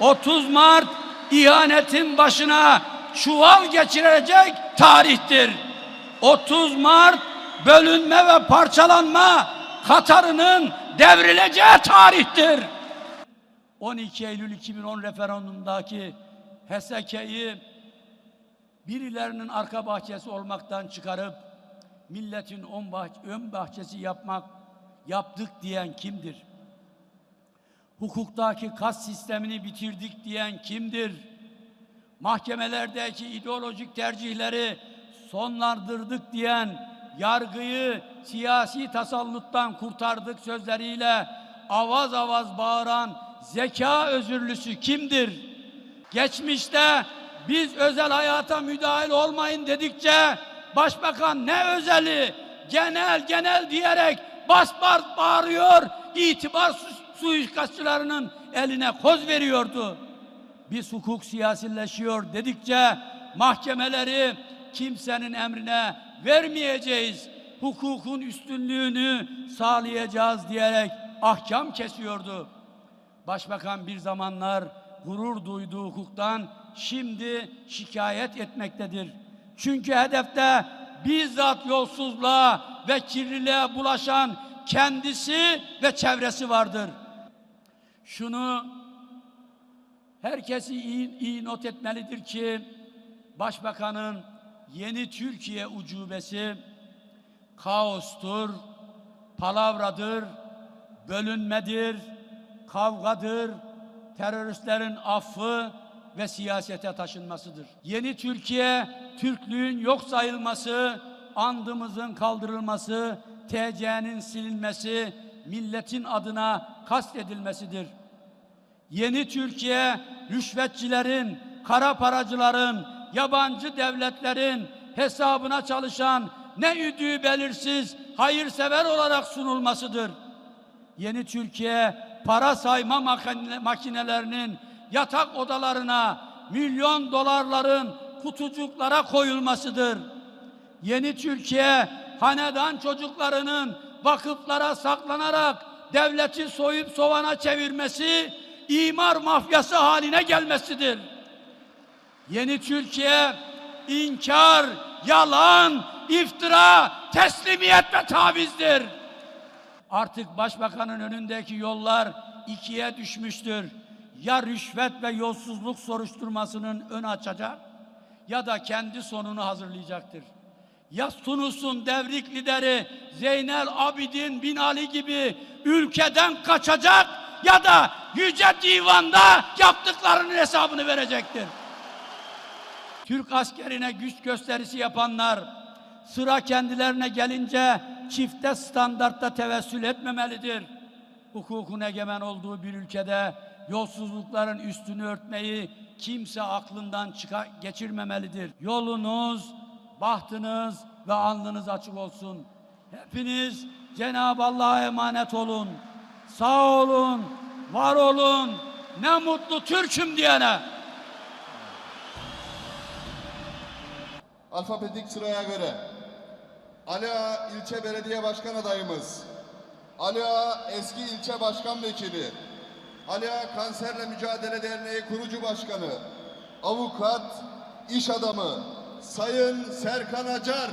30 Mart ihanetin başına çuval geçirecek tarihtir. 30 Mart bölünme ve parçalanma Katar'ının devrileceği tarihtir. 12 Eylül 2010 referandumundaki HSK'yi birilerinin arka bahçesi olmaktan çıkarıp milletin ön bahçesi yapmak yaptık diyen kimdir? Hukuktaki kas sistemini bitirdik diyen kimdir? Mahkemelerdeki ideolojik tercihleri sonlandırdık diyen, yargıyı siyasi tasalluttan kurtardık sözleriyle avaz avaz bağıran zeka özürlüsü kimdir? Geçmişte biz özel hayata müdahil olmayın dedikçe başbakan ne özeli genel genel diyerek bas bağırıyor itibar su- suikastçılarının eline koz veriyordu. Biz hukuk siyasileşiyor dedikçe mahkemeleri kimsenin emrine vermeyeceğiz. Hukukun üstünlüğünü sağlayacağız diyerek ahkam kesiyordu. Başbakan bir zamanlar gurur duyduğu hukuktan şimdi şikayet etmektedir. Çünkü hedefte bizzat yolsuzluğa ve kirliliğe bulaşan kendisi ve çevresi vardır. Şunu herkesi iyi, iyi not etmelidir ki Başbakanın yeni Türkiye ucubesi kaostur, palavradır, bölünmedir, kavgadır, teröristlerin affı ve siyasete taşınmasıdır. Yeni Türkiye, Türklüğün yok sayılması, andımızın kaldırılması, TC'nin silinmesi, milletin adına kastedilmesidir. Yeni Türkiye rüşvetçilerin, kara paracıların, yabancı devletlerin hesabına çalışan ne üdüğü belirsiz hayırsever olarak sunulmasıdır. Yeni Türkiye para sayma makine- makinelerinin yatak odalarına milyon dolarların kutucuklara koyulmasıdır. Yeni Türkiye hanedan çocuklarının vakıflara saklanarak devleti soyup sovana çevirmesi, imar mafyası haline gelmesidir. Yeni Türkiye inkar, yalan, iftira, teslimiyet ve tavizdir. Artık başbakanın önündeki yollar ikiye düşmüştür. Ya rüşvet ve yolsuzluk soruşturmasının ön açacak ya da kendi sonunu hazırlayacaktır. Ya Tunus'un devrik lideri Zeynel Abidin Bin Ali gibi ülkeden kaçacak ya da Yüce Divan'da yaptıklarının hesabını verecektir. Türk askerine güç gösterisi yapanlar sıra kendilerine gelince çifte standartta tevessül etmemelidir. Hukukun egemen olduğu bir ülkede yolsuzlukların üstünü örtmeyi kimse aklından geçirmemelidir. Yolunuz, bahtınız ve alnınız açık olsun. Hepiniz Cenab-ı Allah'a emanet olun. Sağ olun, var olun. Ne mutlu Türk'üm diyene. Alfabetik sıraya göre Ali Ağa ilçe belediye başkan adayımız, Ali Ağa eski ilçe başkan vekili, Ali Ağa Kanserle Mücadele Derneği kurucu başkanı, avukat, iş adamı, Sayın Serkan Acar.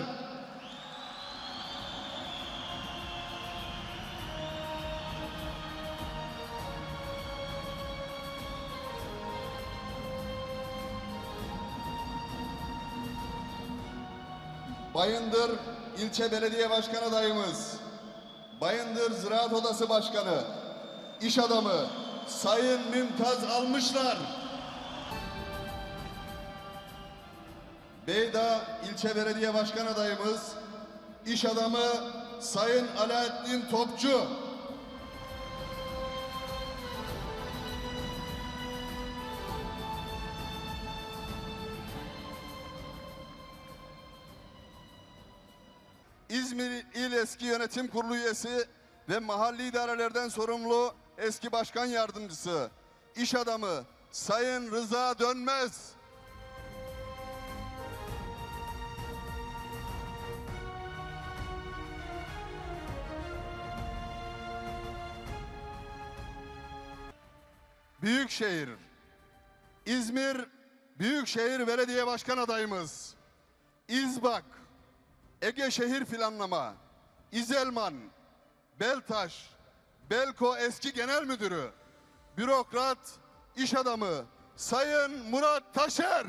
Bayındır ilçe belediye başkan adayımız, Bayındır Ziraat Odası Başkanı, iş adamı Sayın Mümtaz Almışlar. Beyda ilçe belediye başkan adayımız, iş adamı Sayın Alaaddin Topçu. İzmir İl Eski Yönetim Kurulu üyesi ve mahalli idarelerden sorumlu eski başkan yardımcısı, iş adamı Sayın Rıza Dönmez. Büyükşehir. İzmir Büyükşehir Belediye Başkan adayımız. İzbak, Ege Şehir Planlama, İzelman, Beltaş, Belko eski genel müdürü, bürokrat, iş adamı Sayın Murat Taşer.